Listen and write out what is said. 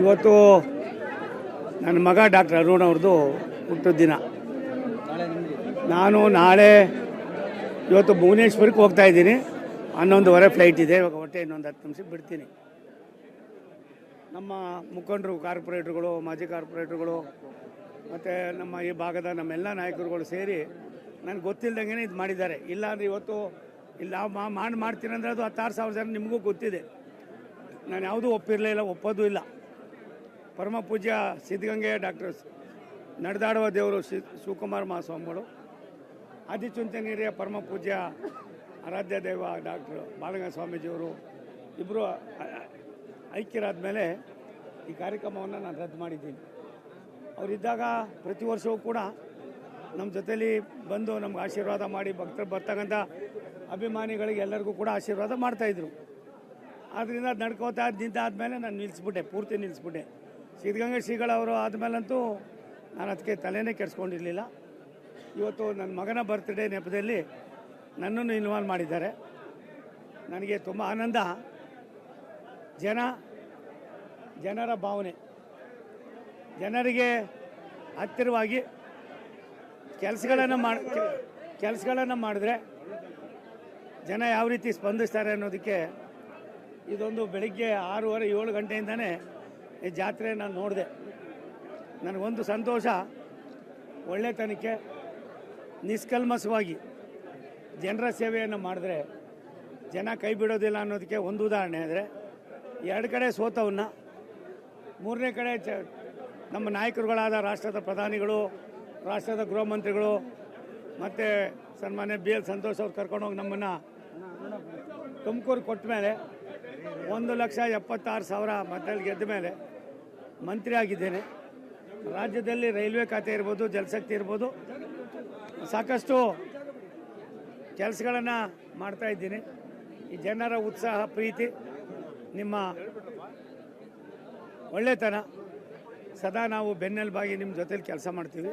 ಇವತ್ತು ನನ್ನ ಮಗ ಡಾಕ್ಟರ್ ಅರುಣ್ ಅವ್ರದ್ದು ಹುಟ್ಟಿದ ದಿನ. ನಾನು ನಾಳೆ ಇವತ್ತು ಭುವನೇಶ್ವರಕ್ಕೆ ಹೋಗ್ತಾ ಇದ್ದೀನಿ. ಹನ್ನೊಂದುವರೆ ಫ್ಲೈಟ್ ಇದೆ. ಇವಾಗ ಹೊಟ್ಟೆ ಇನ್ನೊಂದು ಹತ್ತು ನಿಮಿಷಕ್ಕೆ ಬಿಡ್ತೀನಿ. ನಮ್ಮ ಮುಖಂಡರು, ಕಾರ್ಪೊರೇಟ್ರುಗಳು, ಮಾಜಿ ಕಾರ್ಪೊರೇಟ್ರುಗಳು, ಮತ್ತು ನಮ್ಮ ಈ ಭಾಗದ ನಮ್ಮೆಲ್ಲ ನಾಯಕರುಗಳು ಸೇರಿ ನನಗೆ ಗೊತ್ತಿಲ್ಲದಂಗೆ ಇದು ಮಾಡಿದ್ದಾರೆ. ಇಲ್ಲ ಅಂದರೆ ಇವತ್ತು ಇಲ್ಲ ನಾವು ಮಾಡಿ ಮಾಡ್ತೀನಿ ಅಂದರೆ ಅದು ಹತ್ತಾರು ಸಾವಿರ ಜನ ನಿಮಗೂ ಗೊತ್ತಿದೆ. ನಾನು ಯಾವುದೂ ಒಪ್ಪಿರಲಿಲ್ಲ ಒಪ್ಪೋದು ಇಲ್ಲ. ಪರಮ ಪೂಜ್ಯ ಸಿದ್ಧಗಂಗೆ ಡಾಕ್ಟರ್ ನಡೆದಾಡುವ ದೇವರು ಶಿ ಶಿವಕುಮಾರ ಮಹಾಸ್ವಾಮಿಗಳು, ಆದಿಚುಂಚನಗಿರಿಯ ಪರಮ ಪೂಜ್ಯ ಆರಾಧ್ಯ ದೇವ ಡಾಕ್ಟರ್ ಬಾಲಗಂಗ ಸ್ವಾಮೀಜಿಯವರು ಇಬ್ಬರು ಐಕ್ಯರಾದ ಮೇಲೆ ಈ ಕಾರ್ಯಕ್ರಮವನ್ನು ನಾನು ರದ್ದು ಮಾಡಿದ್ದೀನಿ. ಅವರಿದ್ದಾಗ ಪ್ರತಿ ವರ್ಷವೂ ಕೂಡ ನಮ್ಮ ಜೊತೇಲಿ ಬಂದು ನಮ್ಗೆ ಆಶೀರ್ವಾದ ಮಾಡಿ ಭಕ್ತರು ಬರ್ತಕ್ಕಂಥ ಅಭಿಮಾನಿಗಳಿಗೆ ಎಲ್ಲರಿಗೂ ಕೂಡ ಆಶೀರ್ವಾದ ಮಾಡ್ತಾಯಿದ್ರು ಆದ್ದರಿಂದ ನಡ್ಕೋತಾ ನಿಂತಾದ ಮೇಲೆ ನಾನು ನಿಲ್ಲಿಸ್ಬಿಟ್ಟೆ ಪೂರ್ತಿ ನಿಲ್ಲಿಸ್ಬಿಟ್ಟೆ ಸಿದ್ಧಗಂಗಾ ಶ್ರೀಗಳವರು ಆದಮೇಲಂತೂ ನಾನು ಅದಕ್ಕೆ ತಲೆನೇ ಕೆಡಿಸ್ಕೊಂಡಿರಲಿಲ್ಲ. ಇವತ್ತು ನನ್ನ ಮಗನ ಬರ್ತ್ಡೇ ನೆಪದಲ್ಲಿ ನನ್ನನ್ನು ಇನ್ವಾಲ್ವ್ ಮಾಡಿದ್ದಾರೆ. ನನಗೆ ತುಂಬ ಆನಂದ. ಜನ, ಜನರ ಭಾವನೆ. ಜನರಿಗೆ ಹತ್ತಿರವಾಗಿ ಕೆಲಸಗಳನ್ನು ಮಾಡಿ, ಕೆಲಸಗಳನ್ನು ಮಾಡಿದ್ರೆ ಜನ ಯಾವ ರೀತಿ ಸ್ಪಂದಿಸ್ತಾರೆ ಅನ್ನೋದಕ್ಕೆ ಇದೊಂದು ಬೆಳಿಗ್ಗೆ ಆರೂವರೆ ಏಳು ಗಂಟೆಯಿಂದನೇ ಈ ಜಾತ್ರೆ ನಾನು ನೋಡಿದೆ. ನನಗೊಂದು ಸಂತೋಷ, ಒಳ್ಳೆತನಕ್ಕೆ ನಿಷ್ಕಲ್ಮಸವಾಗಿ ಜನರ ಸೇವೆಯನ್ನು ಮಾಡಿದ್ರೆ ಜನ ಕೈ ಬಿಡೋದಿಲ್ಲ ಅನ್ನೋದಕ್ಕೆ ಒಂದು ಉದಾಹರಣೆ ಅಂದರೆ ಎರಡು ಕಡೆ ಸೋತವನ್ನ, ಮೂರನೇ ಕಡೆ ಚ, ನಮ್ಮ ನಾಯಕರುಗಳಾದ ರಾಷ್ಟ್ರದ ಪ್ರಧಾನಿಗಳು, ರಾಷ್ಟ್ರದ ಗೃಹ ಮಂತ್ರಿಗಳು, ಮತ್ತು ಸನ್ಮಾನ್ಯ ಬಿ ಎಲ್ ಸಂತೋಷ್ ಅವ್ರು ಕರ್ಕೊಂಡೋಗಿ ನಮ್ಮನ್ನು ತುಮಕೂರು ಕೊಟ್ಟ ಮೇಲೆ ಒಂದು ಲಕ್ಷ ಎಪ್ಪತ್ತಾರು ಸಾವಿರ ಮತದಲ್ಲಿ ಗೆದ್ದ ಮೇಲೆ ಮಂತ್ರಿ ಆಗಿದ್ದೇನೆ. ರಾಜ್ಯದಲ್ಲಿ ರೈಲ್ವೆ ಖಾತೆ ಇರ್ಬೋದು, ಜಲಶಕ್ತಿ ಇರ್ಬೋದು, ಸಾಕಷ್ಟು ಕೆಲಸಗಳನ್ನು ಮಾಡ್ತಾ ಇದ್ದೀನಿ. ಈ ಜನರ ಉತ್ಸಾಹ, ಪ್ರೀತಿ ನಿಮ್ಮ ಒಳ್ಳೆತನ. ಸದಾ ನಾವು ಬೆನ್ನೆಲುಬಾಗಿ ನಿಮ್ಮ ಜೊತೇಲಿ ಕೆಲಸ ಮಾಡ್ತೀವಿ.